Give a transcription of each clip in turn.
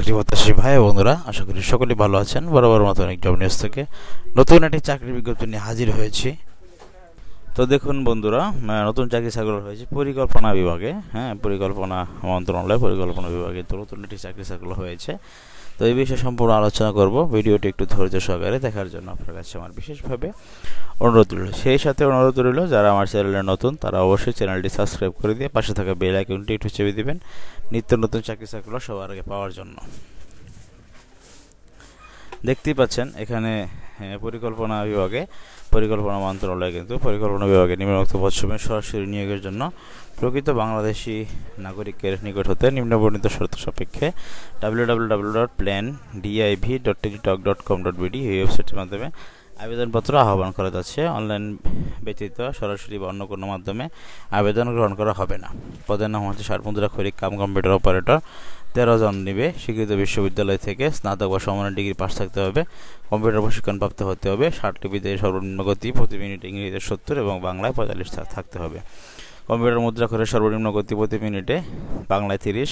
চাকরি প্রত্যাশী ভাই বন্ধুরা, আশা করি সকলেই ভালো আছেন। বরাবর মতো অনেক জব নিউজ থেকে নতুন একটি চাকরির বিজ্ঞপ্তি নিয়ে হাজির হয়েছি। তো দেখুন বন্ধুরা নতুন চাকরি সার্কুলার হয়েছে পরিকল্পনা বিভাগে। হ্যাঁ পরিকল্পনা মন্ত্রণালয় পরিকল্পনা বিভাগে তো নতুন একটি চাকরি সার্কুলার হয়েছে। তো এই বিষয়ে সম্পূর্ণ আলোচনা করব। ভিডিওটি একটু ধৈর্য সহকারে দেখার জন্য আপনার কাছে আমার বিশেষভাবে অনুরোধ রইল। সেই সাথে অনুরোধ রইল, যারা আমার চ্যানেলে নতুন, তারা অবশ্যই চ্যানেলটি সাবস্ক্রাইব করে দিয়ে পাশে থাকা বেল আইকনটি একটু চেপে দিবেন। নিত্য নতুন চাকরি চাকরি সবার আগে পাওয়ার জন্য। দেখতেই পাচ্ছেন, এখানে পরিকল্পনা বিভাগে, পরিকল্পনা মন্ত্রণালয় কিন্তু পরিকল্পনা বিভাগে নিম্নোক্ত পশ্চিমে সরাসরি নিয়োগের জন্য প্রকৃত বাংলাদেশি নাগরিকের নিকট হতে নিম্নবর্ণিত শর্ত সাপেক্ষে W W W dot plan DIV dot teletalk dot com dot BD এই ওয়েবসাইটের মাধ্যমে আবেদনপত্র আহ্বান করা যাচ্ছে। অনলাইন ব্যতীত সরাসরি বা অন্য কোনো মাধ্যমে আবেদন গ্রহণ করা হবে না। পদের নাম হচ্ছে ষাট মুদ্রা খরিক কাম কম্পিউটার অপারেটর। তেরো জন নিবে। স্বীকৃত বিশ্ববিদ্যালয় থেকে স্নাতক বা সমান ডিগ্রি পাশ থাকতে হবে। কম্পিউটার প্রশিক্ষণপ্রাপ্ত হতে হবে। ষাট টিভিতে সর্বনিম্ন গতি প্রতি মিনিট ইংরেজিতে সত্তর এবং বাংলায় পঁয়তাল্লিশ থাকতে হবে। কম্পিউটার মুদ্রা করে সর্বনিম্ন গতি প্রতি মিনিটে বাংলায় তিরিশ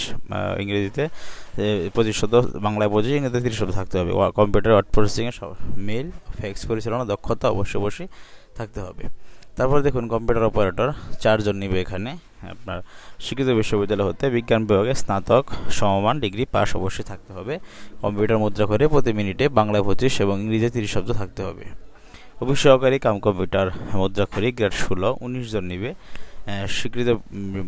ইংরেজিতে পঁচিশ শত বাংলায় পঁচিশ, ইংরেজিতে তিরিশ শব্দ থাকতে হবে। কম্পিউটার ওয়ার্ড প্রসেসিংয়ে মেল ফ্যাক্স পরিচালনা, দক্ষতা অবশ্যই অবশ্যই থাকতে হবে। তারপর দেখুন, কম্পিউটার অপারেটর চারজন নিবে এখানে। আপনার শিক্ষিত বিশ্ববিদ্যালয় হতে বিজ্ঞান বিভাগে স্নাতক, সমমান, ডিগ্রি পাস অবশ্যই থাকতে হবে। কম্পিউটার মুদ্রা করে প্রতি মিনিটে বাংলায় পঁচিশ এবং ইংরেজিতে তিরিশ শব্দ থাকতে হবে। অফিস সহকারী কাম কম্পিউটার মুদ্রা মুদ্রাক্ষরী গ্রেড ষোলো, উনিশ জন নিবে। স্বীকৃত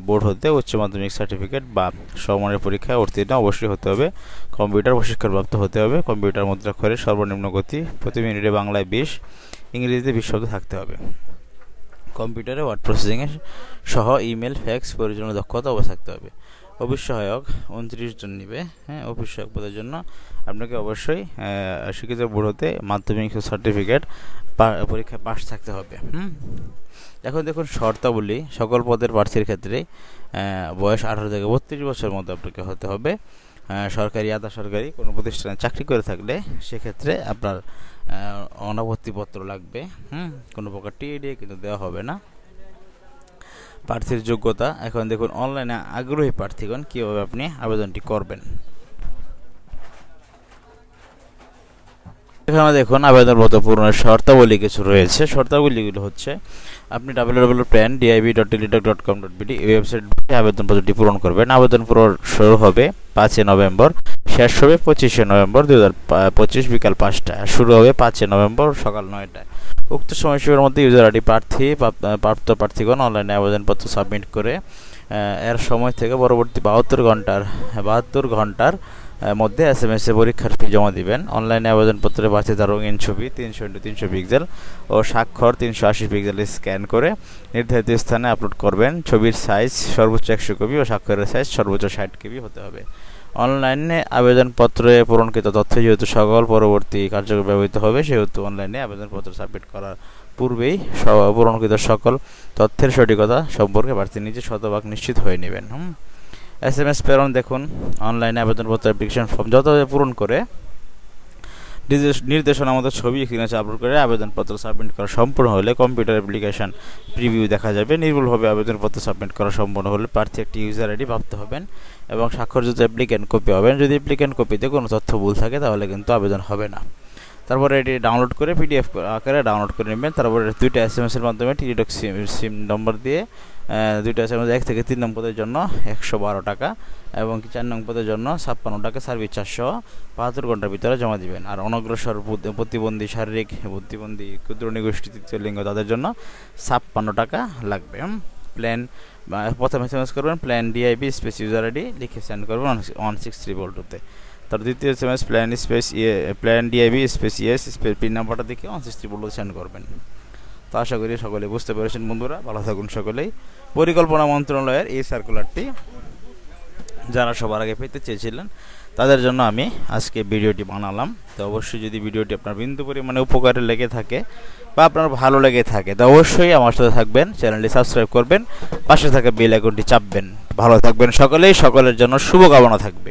বোর্ড হতে উচ্চ মাধ্যমিক সার্টিফিকেট বা সমমানের পরীক্ষায় উত্তীর্ণ অবশ্যই হতে হবে। কম্পিউটার প্রশিক্ষণপ্রাপ্ত হতে হবে। কম্পিউটার মুদ্রাক্ষরের সর্বনিম্ন গতি প্রতি মিনিটে বাংলায় বিশ, ইংরেজিতে বিশ শব্দ থাকতে হবে। কম্পিউটারে ওয়ার্ড প্রসেসিংয়ের সহ ইমেল, ফ্যাক্স পরিচালনা দক্ষতা অবশ্য থাকতে হবে। অফিস সহায়ক উনত্রিশ জন নিবে হ্যাঁ অফিস সহায়ক পদের জন্য। আপনাকে অবশ্যই শিক্ষিত বোর্ড হতে মাধ্যমিক সার্টিফিকেট পরীক্ষায় পাশ থাকতে হবে, হুম? এখন দেখুন শর্তাবলী, সকল পদের প্রার্থীর ক্ষেত্রে বয়স আঠারো থেকে বত্রিশ বছরের মধ্যে আপনাকে হতে হবে। সরকারি, আধা সরকারি কোনো প্রতিষ্ঠানে চাকরি করে থাকলে সেক্ষেত্রে আপনার অনাপত্তিপত্র লাগবে, হুম? কোনো প্রকার টিএডি কিন্তু দেওয়া হবে না। প্রার্থীর যোগ্যতা। এখন দেখুন অনলাইনে আগ্রহী প্রার্থীগণ কীভাবে আপনি আবেদনটি করবেন। এখানে দেখুন, আবেদনপত্র পূরণের শর্তাবলী কিছু রয়েছে। শর্তাবলীগুলো হচ্ছে, আপনি W W plan DIB dot teletalk dot com dot BD এই ওয়েবসাইট আবেদনপত্রটি পূরণ করবেন। আবেদন পূরণ শুরু হবে পাঁচই নভেম্বর শেষ হবে পঁচিশে নভেম্বর দু হাজার পঁচিশ বিকাল পাঁচটায়। শুরু হবে পাঁচই নভেম্বর সকাল নয়টায়। উক্ত সময়সীমার মধ্যে ইউজার আইডি প্রার্থী, প্রাপ- প্রাপ্ত প্রার্থীগণ অনলাইনে আবেদনপত্র সাবমিট করে এর সময় থেকে পরবর্তী বাহাত্তর ঘণ্টার বাহাত্তর ঘণ্টার মধ্যে এস এম এস এ পরীক্ষার ফি জমা দিবেন। অনলাইনে আবেদনপত্রে প্রার্থী তার রঙিন ছবি তিনশো ইন্টু তিনশো পিক্সেল ও স্বাক্ষর তিনশো আশি পিক্সেল স্ক্যান করে নির্ধারিত স্থানে আপলোড করবেন। ছবির সাইজ সর্বোচ্চ একশো কপি ও স্বাক্ষরের সাইজ সর্বোচ্চ ষাট কেবি হতে হবে। অনলাইনে আবেদনপত্রে পূরণকৃত তথ্য যেহেতু সকল পরবর্তী কার্যক্রম ব্যবহৃত হবে, সেহেতু অনলাইনে আবেদনপত্র সাবমিট করার পূর্বেই পূরণকৃত সকল তথ্যের সঠিকতা সম্পর্কে প্রার্থী নিজে শতভাগ নিশ্চিত হয়ে নেবেন। হুম? এস এম এস প্রেরণ দেখুন। অনলাইনে আবেদনপত্র অ্যাপ্লিকেশন ফর্ম যত পূরণ করে নির্দেশনা আমাদের ছবি সিগনেচার আপলোড করে আবেদনপত্র সাবমিট করা সম্পূর্ণ হলে কম্পিউটার অ্যাপ্লিকেশন প্রিভিউ দেখা যাবে। নির্ভুলভাবে আবেদনপত্র সাবমিট করা সম্পূর্ণ হলে প্রার্থী একটি ইউজার আইডি ভাবতে হবেন এবং স্বাক্ষরযুক্ত অ্যাপ্লিকেন্ট কপি হবেন যদি অ্যাপ্লিকেন্ট কপিতে কোনো তথ্য ভুল থাকে তাহলে কিন্তু আবেদন হবে না। তারপরে এটি ডাউনলোড করে পিডিএফ আকারে ডাউনলোড করে নেবেন। তারপরে দুইটা এস এম এর মাধ্যমে টিকিটক সিম সিম নম্বর দিয়ে দুইটা এস এম এস এক থেকে তিন নং পদের জন্য একশো বারো টাকা এবং চার নং পদের জন্য ছাপ্পান্ন টাকা সার্ভিস চারশো বাহাত্তর ঘণ্টার ভিতরে জমা দিবেন। আর অনগ্রসর প্রতিবন্ধী শারীরিক প্রতিবন্ধী ক্ষুদ্র নিগোষ্ঠী তৃতীয় লিঙ্গ তাদের জন্য ছাপ্পান্ন টাকা লাগবে। প্ল্যান প্রথম এস এম এস করবেন plan DIB space user ID লিখে সেন্ড করবেন ওয়ান সিক্স থ্রি বল টুতে তার দ্বিতীয় এস প্ল্যান স্পেস ইয়ে plan DIB space yes space PIN নাম্বারটা দেখে ওয়ান সিক্সটি বলতে সেন্ড করবেন। তো আশা করি সকলে বুঝতে পেরেছেন বন্ধুরা, ভালো থাকুন সকলেই। পরিকল্পনা মন্ত্রণালয়ের এই সার্কুলারটি যারা সবার আগে পেতে চেয়েছিলেন, তাদের জন্য আমি আজকে ভিডিওটি বানালাম। তো অবশ্যই যদি ভিডিওটি আপনার বিন্দু পরিমাণে উপকারে লেগে থাকে বা আপনার ভালো লেগে থাকে, তো অবশ্যই আমার সাথে থাকবেন, চ্যানেলটি সাবস্ক্রাইব করবেন, পাশে থাকা বেল আইকনটি চাপবেন। ভালো থাকবেন সকলেই, সকলের জন্য শুভকামনা থাকবে।